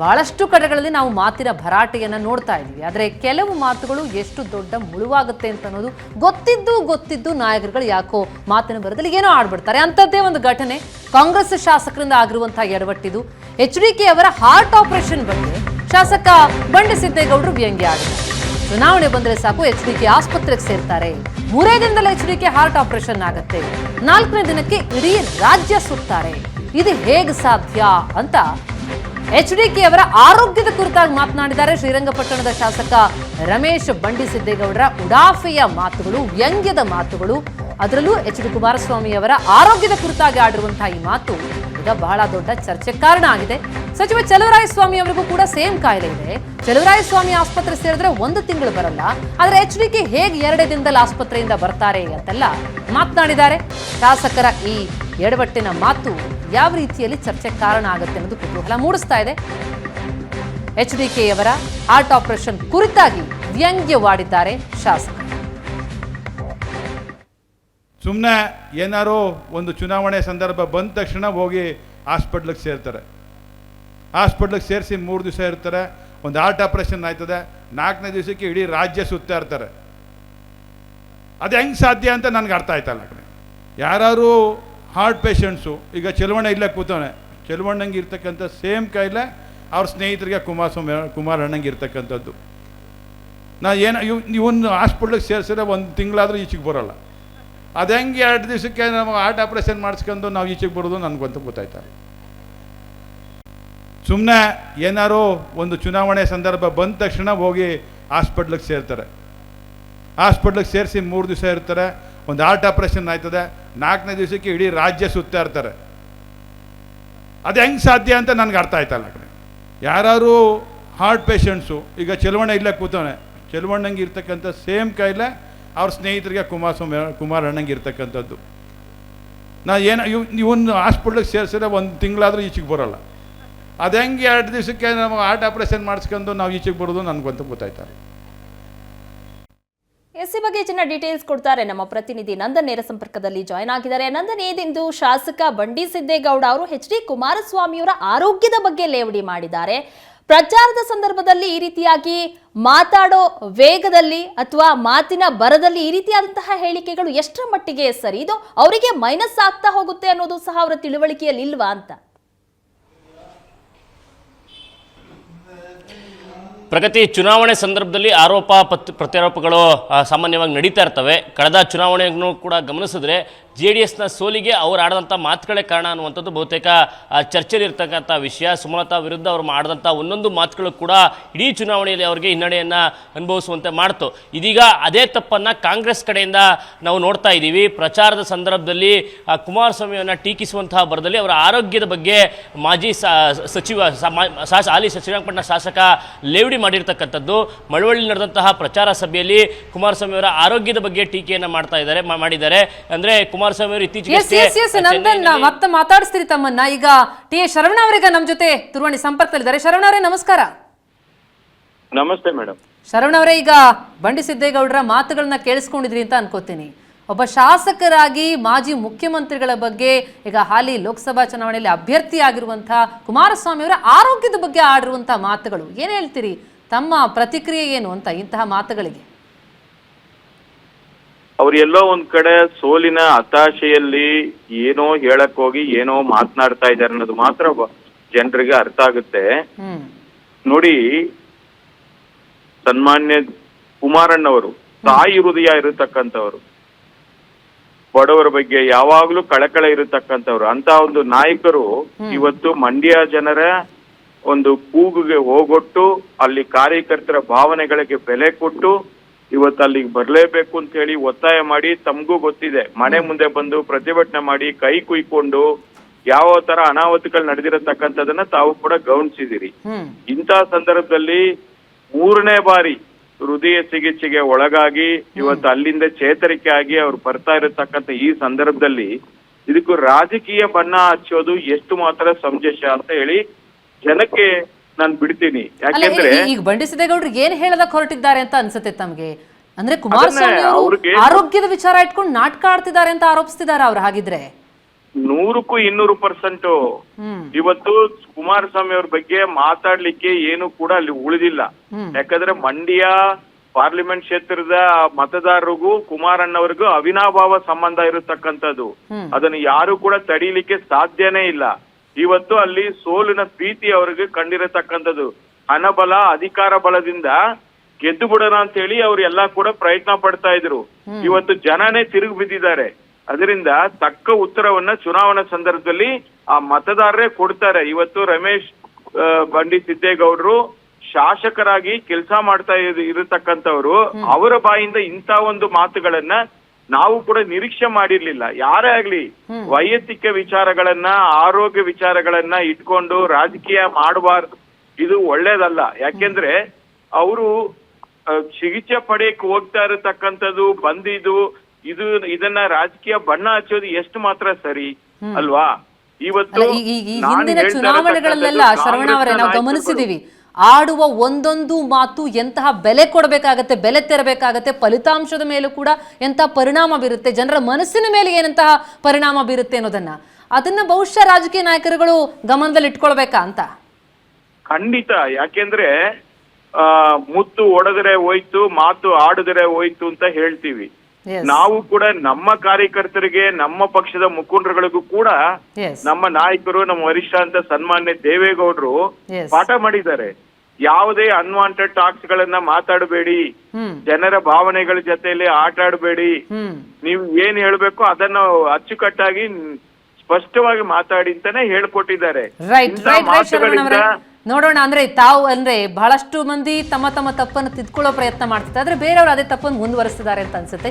ಬಹಳಷ್ಟು ಕಡೆಗಳಲ್ಲಿ ನಾವು ಮಾತಿನ ಭರಾಟೆಯನ್ನು ನೋಡ್ತಾ ಇದ್ದೀವಿ. ಆದರೆ ಕೆಲವು ಮಾತುಗಳು ಎಷ್ಟು ದೊಡ್ಡ ಮುಳುವಾಗುತ್ತೆ ಅಂತ ಅನ್ನೋದು ಗೊತ್ತಿದ್ದು ಗೊತ್ತಿದ್ದು ನಾಯಕರುಗಳು ಯಾಕೋ ಮಾತಿನ ಬರದಲ್ಲಿ ಏನೋ ಆಡ್ಬಿಡ್ತಾರೆ. ಅಂಥದ್ದೇ ಒಂದು ಘಟನೆ ಕಾಂಗ್ರೆಸ್ ಶಾಸಕರಿಂದ ಆಗಿರುವಂತಹ ಎಡವಟ್ಟಿದು ಎಚ್ ಡಿ ಕೆ ಅವರ ಹಾರ್ಟ್ ಆಪರೇಷನ್ ಬಗ್ಗೆ ಶಾಸಕ ಬಂಡೆ ಸಿದ್ದೇಗೌಡರು ವ್ಯಂಗ್ಯ ಆಡಿದ್ದಾರೆ. ಚುನಾವಣೆ ಬಂದರೆ ಸಾಕು ಎಚ್ ಡಿ ಕೆ ಆಸ್ಪತ್ರೆಗೆ ಸೇರ್ತಾರೆ. ಮೂರೇ ದಿನದಲ್ಲಿ ಎಚ್ ಡಿ ಹಾರ್ಟ್ ಆಪರೇಷನ್ ಆಗುತ್ತೆ. ನಾಲ್ಕನೇ ದಿನಕ್ಕೆ ಇಡೀ ರಾಜ್ಯ ಸುತ್ತಾರೆ. ಇದು ಹೇಗೆ ಸಾಧ್ಯ ಅಂತ ಎಚ್ ಡಿ ಕೆ ಅವರ ಆರೋಗ್ಯದ ಕುರಿತಾಗಿ ಮಾತನಾಡಿದ್ದಾರೆ. ಶ್ರೀರಂಗಪಟ್ಟಣದ ಶಾಸಕ ರಮೇಶ್ ಬಂಡಿ ಸಿದ್ದೇಗೌಡರ ಉಡಾಫೆಯ ಮಾತುಗಳು, ವ್ಯಂಗ್ಯದ ಮಾತುಗಳು, ಅದರಲ್ಲೂ ಎಚ್ ಡಿ ಕುಮಾರಸ್ವಾಮಿ ಅವರ ಆರೋಗ್ಯದ ಕುರಿತಾಗಿ ಆಡಿರುವಂತಹ ಈ ಮಾತು ಈಗ ಬಹಳ ದೊಡ್ಡ ಚರ್ಚೆ ಕಾರಣ ಆಗಿದೆ. ಸಚಿವ ಚಲುವರಾಯಸ್ವಾಮಿ ಅವರಿಗೂ ಕೂಡ ಸೇಮ್ ಕಾಯಿಲೆ ಇದೆ. ಚಲುವರಾಯಸ್ವಾಮಿ ಆಸ್ಪತ್ರೆ ಸೇರಿದ್ರೆ ಒಂದು ತಿಂಗಳು ಬರಲ್ಲ. ಆದರೆ ಎಚ್ ಡಿ ಕೆ ಹೇಗೆ ಎರಡೇ ದಿನದಲ್ಲಿ ಆಸ್ಪತ್ರೆಯಿಂದ ಬರ್ತಾರೆ ಅಂತೆಲ್ಲ ಮಾತನಾಡಿದ್ದಾರೆ. ಶಾಸಕರ ಈ ಎಡವಟ್ಟಿನ ಮಾತು ಯಾವ ರೀತಿಯಲ್ಲಿ ಚರ್ಚೆ ಕಾರಣ ಆಗುತ್ತೆ ಅನ್ನೋದು ಕುತೂಹಲ ಮೂಡಿಸ್ತಾ ಇದೆ. ಎಚ್ ಡಿ ಕೆ ಅವರ ಆರ್ಟ್ ಆಪರೇಷನ್ ಕುರಿತಾಗಿ ವ್ಯಂಗ್ಯವಾಡಿದ್ದಾರೆ ಶಾಸಕ. ಸುಮ್ಮನೆ ಏನಾರೋ ಒಂದು ಚುನಾವಣೆ ಸಂದರ್ಭ ಬಂದ ತಕ್ಷಣ ಹೋಗಿ ಹಾಸ್ಪಿಟ್ಲಿಗೆ ಸೇರ್ತಾರೆ. ಹಾಸ್ಪಿಟ್ಲಿಗೆ ಸೇರಿಸಿ ಮೂರು ದಿವಸ ಇರ್ತಾರೆ. ಒಂದು ಆರ್ಟ್ ಆಪ್ರೇಷನ್ ಆಯ್ತದೆ. ನಾಲ್ಕನೇ ದಿವಸಕ್ಕೆ ಇಡೀ ರಾಜ್ಯ ಸುತ್ತಾ ಇರ್ತಾರೆ. ಅದು ಹೆಂಗೆ ಸಾಧ್ಯ ಅಂತ ನನಗೆ ಅರ್ಥ ಆಯ್ತಲ್ಲ ಯಾರು ಹಾರ್ಟ್ ಪೇಷಂಟ್ಸು ಈಗ ಚೆಲುವಣ್ಣ ಇಲ್ಲೇ ಕೂತವನೆ. ಚೆಲುವಣ್ಣಂಗೆ ಇರ್ತಕ್ಕಂಥ ಸೇಮ್ ಕಾಯಿಲೆ ಅವ್ರ ಸ್ನೇಹಿತರಿಗೆ ಕುಮಾರ್ ಕುಮಾರ್ ಅಣ್ಣಂಗೆ ಇರ್ತಕ್ಕಂಥದ್ದು. ನಾ ಏನು, ಇವ್, ಇವನು ಹಾಸ್ಪಿಟ್ಲಿಗೆ ಸೇರಿಸಿದ್ರೆ ಒಂದು ತಿಂಗಳಾದರೂ ಈಚೆಗೆ ಬರೋಲ್ಲ. ಅದು ಹೆಂಗೆ ಎರಡು ದಿವಸಕ್ಕೆ ನಾವು ಹಾರ್ಟ್ ಆಪ್ರೇಷನ್ ಮಾಡಿಸ್ಕೊಂಡು ನಾವು ಈಚೆಗೆ ಬರೋದು ನನಗಂತೂ ಗೊತ್ತಾಯ್ತಾರೆ ಸುಮ್ಮನೆ ಏನಾರು ಒಂದು ಚುನಾವಣೆ ಸಂದರ್ಭ ಬಂದ ತಕ್ಷಣ ಹೋಗಿ ಹಾಸ್ಪಿಟ್ಲಿಗೆ ಸೇರ್ತಾರೆ. ಹಾಸ್ಪಿಟ್ಲಿಗೆ ಸೇರಿಸಿ ಮೂರು ದಿವಸ ಇರ್ತಾರೆ. ಒಂದು ಆರ್ಟ್ ಆಪ್ರೇಷನ್ ಆಯ್ತದೆ, ನಾಲ್ಕನೇ ದಿವಸಕ್ಕೆ ಇಡೀ ರಾಜ್ಯ ಸುತ್ತಾ ಇರ್ತಾರೆ. ಅದು ಹೆಂಗೆ ಸಾಧ್ಯ ಅಂತ ನನಗೆ ಅರ್ಥ ಆಯ್ತಲ್ಲ ಕಡೆ. ಯಾರು ಹಾರ್ಟ್ ಪೇಷಂಟ್ಸು, ಈಗ ಚೆಲುವಣ್ಣ ಇಲ್ಲೇ ಕೂತವನೆ, ಚೆಲುವಣ್ಣಂಗೆ ಇರ್ತಕ್ಕಂಥ ಸೇಮ್ ಕಾಯಿಲೆ ಅವ್ರ ಸ್ನೇಹಿತರಿಗೆ ಕುಮಾರಸ್ವಾಮಿ ಕುಮಾರಣ್ಣಂಗೆ ಇರ್ತಕ್ಕಂಥದ್ದು. ನಾ ಏನು, ಇವ್, ಇವನು ಹಾಸ್ಪಿಟ್ಲಿಗೆ ಸೇರಿಸಿದ್ರೆ ಒಂದು ತಿಂಗಳಾದರೂ ಈಚೆಗೆ ಬರೋಲ್ಲ. ಅದು ಹೆಂಗೆ ಎರಡು ದಿವಸಕ್ಕೆ ನಾವು ಹಾರ್ಟ್ ಆಪ್ರೇಷನ್ ಮಾಡಿಸ್ಕೊಂಡು ನಾವು ಈಚೆಗೆ ಬರೋದು ನನಗಂತೂ ಗೊತ್ತಾಯ್ತಾರೆ ಎಸ್ ಈ ಬಗ್ಗೆ ಹೆಚ್ಚಿನ ಡೀಟೇಲ್ಸ್ ಕೊಡ್ತಾರೆ. ನಮ್ಮ ಪ್ರತಿನಿಧಿ ನಂದನ್ ನೇರ ಸಂಪರ್ಕದಲ್ಲಿ ಜಾಯ್ನ್ ಆಗಿದ್ದಾರೆ. ನಂದನ್ ಏದಿಂದು ಶಾಸಕ ಬಂಡಿ ಸಿದ್ದೇಗೌಡ ಅವರು ಎಚ್ ಡಿ ಕುಮಾರಸ್ವಾಮಿಯವರ ಆರೋಗ್ಯದ ಬಗ್ಗೆ ಲೇವಡಿ ಮಾಡಿದ್ದಾರೆ. ಪ್ರಚಾರದ ಸಂದರ್ಭದಲ್ಲಿ ಈ ರೀತಿಯಾಗಿ ಮಾತಾಡೋ ವೇಗದಲ್ಲಿ ಅಥವಾ ಮಾತಿನ ಬರದಲ್ಲಿ ಈ ರೀತಿಯಾದಂತಹ ಹೇಳಿಕೆಗಳು ಎಷ್ಟರ ಮಟ್ಟಿಗೆ ಸರಿ, ಇದು ಅವರಿಗೆ ಮೈನಸ್ ಆಗ್ತಾ ಹೋಗುತ್ತೆ ಅನ್ನೋದು ಸಹ ಅವರ ತಿಳುವಳಿಕೆಯಲ್ಲಿ ಇಲ್ವಾ ಅಂತ? ಪ್ರಗತಿ ಚುನಾವಣೆ ಸಂದರ್ಭದಲ್ಲಿ ಆರೋಪ ಪ್ರತ್ಯಾರೋಪಗಳು ಸಾಮಾನ್ಯವಾಗಿ ನಡೀತಾ ಇರ್ತವೆ. ಕಳೆದ ಚುನಾವಣೆಯನ್ನು ಕೂಡ ಗಮನಿಸಿದ್ರೆ ಜೆ ಡಿ ಎಸ್ನ ಸೋಲಿಗೆ ಅವರು ಆಡಿದಂಥ ಮಾತುಗಳೇ ಕಾರಣ ಅನ್ನುವಂಥದ್ದು ಬಹುತೇಕ ಚರ್ಚೆಯಲ್ಲಿರ್ತಕ್ಕಂಥ ವಿಷಯ. ಸುಮಲತಾ ವಿರುದ್ಧ ಅವರು ಮಾಡಿದಂಥ ಒಂದೊಂದು ಮಾತುಗಳು ಕೂಡ ಇಡೀ ಚುನಾವಣೆಯಲ್ಲಿ ಅವರಿಗೆ ಹಿನ್ನಡೆಯನ್ನು ಅನುಭವಿಸುವಂತೆ ಮಾಡ್ತು. ಇದೀಗ ಅದೇ ತಪ್ಪನ್ನು ಕಾಂಗ್ರೆಸ್ ಕಡೆಯಿಂದ ನಾವು ನೋಡ್ತಾ ಇದ್ದೀವಿ. ಪ್ರಚಾರದ ಸಂದರ್ಭದಲ್ಲಿ ಕುಮಾರಸ್ವಾಮಿಯನ್ನು ಟೀಕಿಸುವಂತಹ ಬರದಲ್ಲಿ ಅವರ ಆರೋಗ್ಯದ ಬಗ್ಗೆ ಮಾಜಿ ಸಚಿವ ಶಾಸ ಹಾಲಿ ಶ್ರೀರಂಗಪಟ್ಟಣ ಶಾಸಕ ಲೇವಡಿ ಮಾಡಿರ್ತಕ್ಕಂಥದ್ದು. ಮಳವಳ್ಳಿ ನಡೆದಂತಹ ಪ್ರಚಾರ ಸಭೆಯಲ್ಲಿ ಕುಮಾರಸ್ವಾಮಿ ಅವರ ಆರೋಗ್ಯದ ಬಗ್ಗೆ ಟೀಕೆಯನ್ನು ಮಾಡ್ತಾ ಇದ್ದಾರೆ ಮಾಡಿದ್ದಾರೆ. ಅಂದರೆ ಅಂದ್ರೆ ಕುಮಾರಸ್ವಾಮಿ ಅವರು ಇತ್ತೀಚೆಗೆ ನಂದನ್ ಮತ್ತೆ ಮಾತಾಡಿಸ್ತೀರಿ ತಮ್ಮನ್ನ. ಈಗ ಟಿ ಎ ಶರವಣ ಅವರೀಗ ನಮ್ಮ ಜೊತೆ ದೂರವಾಣಿ ಸಂಪರ್ಕದಲ್ಲಿದ್ದಾರೆ. ಶರವಣ ಅವರೇ ನಮಸ್ಕಾರ. ನಮಸ್ತೆ ಮೇಡಮ್. ಶರವಣ ಅವರೇ ಈಗ ಬಂಡಿ ಸಿದ್ದೇಗೌಡರ ಮಾತುಗಳನ್ನ ಕೇಳಿಸ್ಕೊಂಡಿದ್ರಿ ಅಂತ ಅನ್ಕೋತೀನಿ. ಒಬ್ಬ ಶಾಸಕರಾಗಿ ಮಾಜಿ ಮುಖ್ಯಮಂತ್ರಿಗಳ ಬಗ್ಗೆ ಈಗ ಹಾಲಿ ಲೋಕಸಭಾ ಚುನಾವಣೆಯಲ್ಲಿ ಅಭ್ಯರ್ಥಿ ಆಗಿರುವಂತಹ ಕುಮಾರಸ್ವಾಮಿ ಅವರ ಆರೋಗ್ಯದ ಬಗ್ಗೆ ಆಡಿರುವಂತಹ ಮಾತುಗಳು. ಏನ್ ಹೇಳ್ತೀರಿ? ತಮ್ಮ ಪ್ರತಿಕ್ರಿಯೆ ಏನು ಅಂತ ಇಂತಹ ಮಾತುಗಳಿಗೆ? ಅವ್ರು ಎಲ್ಲೋ ಒಂದ್ ಕಡೆ ಸೋಲಿನ ಹತಾಶೆಯಲ್ಲಿ ಏನೋ ಹೇಳಕ್ ಹೋಗಿ ಏನೋ ಮಾತನಾಡ್ತಾ ಇದ್ದಾರೆ ಅನ್ನೋದು ಮಾತ್ರ ಜನರಿಗೆ ಅರ್ಥ ಆಗುತ್ತೆ. ನೋಡಿ ಸನ್ಮಾನ್ಯ ಕುಮಾರಣ್ಣವರು ತಾಯಿ ಹೃದಯ ಇರತಕ್ಕಂಥವ್ರು ಬಡವರ ಬಗ್ಗೆ ಯಾವಾಗ್ಲೂ ಕಳಕಳ ಇರತಕ್ಕಂಥವ್ರು ಅಂತ ಒಂದು ನಾಯಕರು ಇವತ್ತು ಮಂಡ್ಯ ಜನರ ಒಂದು ಕೂಗುಗೆ ಹೋಗೊಟ್ಟು ಅಲ್ಲಿ ಕಾರ್ಯಕರ್ತರ ಭಾವನೆಗಳಿಗೆ ಬೆಲೆ ಕೊಟ್ಟು ಇವತ್ತು ಅಲ್ಲಿಗೆ ಬರಲೇಬೇಕು ಅಂತ ಹೇಳಿ ಒತ್ತಾಯ ಮಾಡಿ ತಮಗೂ ಗೊತ್ತಿದೆ. ಮನೆ ಮುಂದೆ ಬಂದು ಪ್ರತಿಭಟನೆ ಮಾಡಿ ಕೈ ಕುಯ್ಕೊಂಡು ಯಾವ ತರ ಅನಾಹುತಗಳು ನಡೆದಿರತಕ್ಕಂಥದನ್ನ ತಾವು ಕೂಡ ಗಮನಿಸಿದಿರಿ ಇಂತಹ ಸಂದರ್ಭದಲ್ಲಿ ಮೂರನೇ ಬಾರಿ ಹೃದಯ ಚಿಕಿತ್ಸೆಗೆ ಒಳಗಾಗಿ ಇವತ್ತು ಅಲ್ಲಿಂದ ಚೇತರಿಕೆ ಆಗಿ ಅವ್ರು ಬರ್ತಾ ಇರತಕ್ಕಂತ ಈ ಸಂದರ್ಭದಲ್ಲಿ ಇದಕ್ಕೂ ರಾಜಕೀಯ ಬಣ್ಣ ಹಚ್ಚೋದು ಎಷ್ಟು ಮಾತ್ರ ಸಮಂಜಸ ಅಂತ ಹೇಳಿ ಜನಕ್ಕೆ ನಾನು ಬಿಡ್ತೀನಿ. ಯಾಕೆಂದ್ರೆ ಈಗ ಬಂಡಿ ಸಿದ್ದೇಗೌಡರು ಏನ್ ಹೇಳದಕ್ ಹೊರಟಿದ್ದಾರೆ ಅಂತ ಅನ್ಸುತ್ತೆ ತಮ್ಗೆ? ಅಂದ್ರೆ ಕುಮಾರಸ್ವಾಮಿ ಅವರು ಆರೋಗ್ಯದ ವಿಚಾರ ಇಟ್ಕೊಂಡು ನಾಟಕ ಆಡ್ತಿದ್ದಾರೆ ಅಂತ ಆರೋಪಿಸ್ತಿದ್ದಾರೆ ಅವ್ರು ಹಾಗಿದ್ರೆ. ನೂರಕ್ಕೂ ಇನ್ನೂರು ಪರ್ಸೆಂಟ್. ಇವತ್ತು ಕುಮಾರಸ್ವಾಮಿ ಅವ್ರ ಬಗ್ಗೆ ಮಾತಾಡ್ಲಿಕ್ಕೆ ಏನು ಕೂಡ ಅಲ್ಲಿ ಉಳಿದಿಲ್ಲ. ಯಾಕಂದ್ರೆ ಮಂಡ್ಯ ಪಾರ್ಲಿಮೆಂಟ್ ಕ್ಷೇತ್ರದ ಮತದಾರರಿಗೂ ಕುಮಾರಣ್ಣವ್ರಿಗೂ ಅವಿನಾಭಾವ ಸಂಬಂಧ ಇರತಕ್ಕಂಥದ್ದು. ಅದನ್ನು ಯಾರು ಕೂಡ ತಡೀಲಿಕ್ಕೆ ಸಾಧ್ಯನೇ ಇಲ್ಲ. ಇವತ್ತು ಅಲ್ಲಿ ಸೋಲಿನ ಭೀತಿ ಅವರಿಗೆ ಕಂಡಿರತಕ್ಕಂಥದ್ದು. ಹಣಬಲ ಅಧಿಕಾರ ಬಲದಿಂದ ಗೆದ್ದು ಬಿಡೋಣ ಅಂತ ಹೇಳಿ ಅವ್ರು ಎಲ್ಲಾ ಕೂಡ ಪ್ರಯತ್ನ ಪಡ್ತಾ ಇದ್ರು. ಇವತ್ತು ಜನನೇ ತಿರುಗಿ ಬಿದ್ದಿದ್ದಾರೆ. ಅದರಿಂದ ತಕ್ಕ ಉತ್ತರವನ್ನ ಚುನಾವಣಾ ಸಂದರ್ಭದಲ್ಲಿ ಆ ಮತದಾರರೇ ಕೊಡ್ತಾರೆ. ಇವತ್ತು ರಮೇಶ್ ಬಂಡಿ ಸಿದ್ದೇಗೌಡರು ಶಾಸಕರಾಗಿ ಕೆಲಸ ಮಾಡ್ತಾ ಇರ್- ಇರತಕ್ಕಂಥವ್ರು ಅವರ ಬಾಯಿಂದ ಇಂತ ಒಂದು ಮಾತುಗಳನ್ನ ನಾವು ಕೂಡ ನಿರೀಕ್ಷೆ ಮಾಡಿರ್ಲಿಲ್ಲ. ಯಾರೇ ಆಗ್ಲಿ ವೈಯಕ್ತಿಕ ವಿಚಾರಗಳನ್ನ ಆರೋಗ್ಯ ವಿಚಾರಗಳನ್ನ ಇಟ್ಕೊಂಡು ರಾಜಕೀಯ ಮಾಡಬಾರ್ದು. ಇದು ಒಳ್ಳೇದಲ್ಲ. ಯಾಕೆಂದ್ರೆ ಅವರು ಚಿಕಿತ್ಸೆ ಪಡೆಯಕ್ ಹೋಗ್ತಾ ಇರತಕ್ಕಂಥದ್ದು ಬಂದಿದ್ದು ಇದು ಇದನ್ನ ರಾಜಕೀಯ ಬಣ್ಣ ಹಚ್ಚೋದು ಎಷ್ಟು ಮಾತ್ರ ಸರಿ ಅಲ್ವಾ? ಇವತ್ತು ಹಿಂದಿನ ಚುನಾವಣೆಗಳಲ್ಲೆಲ್ಲ ಶರವಣ ಅವರೇ ನಾವು ಗಮನಿಸಿದೀವಿ. ಆಡುವ ಒಂದೊಂದು ಮಾತು ಎಂತಹ ಬೆಲೆ ಕೊಡಬೇಕಾಗತ್ತೆ ಬೆಲೆ ತೆರಬೇಕಾಗತ್ತೆ ಫಲಿತಾಂಶದ ಮೇಲೂ ಕೂಡ ಎಂತಹ ಪರಿಣಾಮ ಬೀರುತ್ತೆ ಜನರ ಮನಸ್ಸಿನ ಮೇಲೆ ಏನಂತಹ ಪರಿಣಾಮ ಬೀರುತ್ತೆ ಅನ್ನೋದನ್ನ. ಅದನ್ನ ಬಹುಶಃ ರಾಜಕೀಯ ನಾಯಕರುಗಳು ಗಮನದಲ್ಲಿ ಇಟ್ಕೊಳ್ಬೇಕಾ ಅಂತ? ಖಂಡಿತ. ಯಾಕೆಂದ್ರೆ ಆ ಮುತ್ತು ಒಡೆದ್ರೆ ಹೋಯ್ತು ಮಾತು ಆಡಿದ್ರೆ ಹೋಯ್ತು ಅಂತ ಹೇಳ್ತೀವಿ. ನಾವು ಕೂಡ ನಮ್ಮ ಕಾರ್ಯಕರ್ತರಿಗೆ ನಮ್ಮ ಪಕ್ಷದ ಮುಖಂಡರುಗಳಿಗೂ ಕೂಡ ನಮ್ಮ ನಾಯಕರು ನಮ್ಮ ವರಿಷ್ಠ ಅಂತ ಸನ್ಮಾನ್ಯ ದೇವೇಗೌಡರು. ಪಾಠ ಮಾಡಿದ್ದಾರೆ. ಯಾವುದೇ ಅನ್ವಾಂಟೆಡ್ ಟಾಕ್ಸ್ ಗಳನ್ನ ಮಾತಾಡಬೇಡಿ. ಜನರ ಭಾವನೆಗಳ ಜೊತೆಯಲ್ಲಿ ಆಟ ಆಡಬೇಡಿ ನೀವು ಏನ್ ಹೇಳ್ಬೇಕು ಅದನ್ನ ಅಚ್ಚುಕಟ್ಟಾಗಿ ಸ್ಪಷ್ಟವಾಗಿ ಮಾತಾಡಿ ಅಂತಾನೆ ಹೇಳ್ಕೊಟ್ಟಿದ್ದಾರೆ. ನೋಡೋಣ ಅಂದ್ರೆ ತಾವು ಅಂದ್ರೆ ಬಹಳಷ್ಟು ಮಂದಿ ತಮ್ಮ ತಮ್ಮ ತಪ್ಪನ್ನು ತಿದ್ಕೊಳ್ಳೋ ಪ್ರಯತ್ನ ಮಾಡ್ತಿದ್ದಾರೆ. ಆದ್ರೆ ಬೇರೆಯವರು ಅದೇ ತಪ್ಪನ್ನು ಮುಂದುವರಿಸ್ತಿದ್ದಾರೆ ಅಂತ ಅನ್ಸುತ್ತೆ.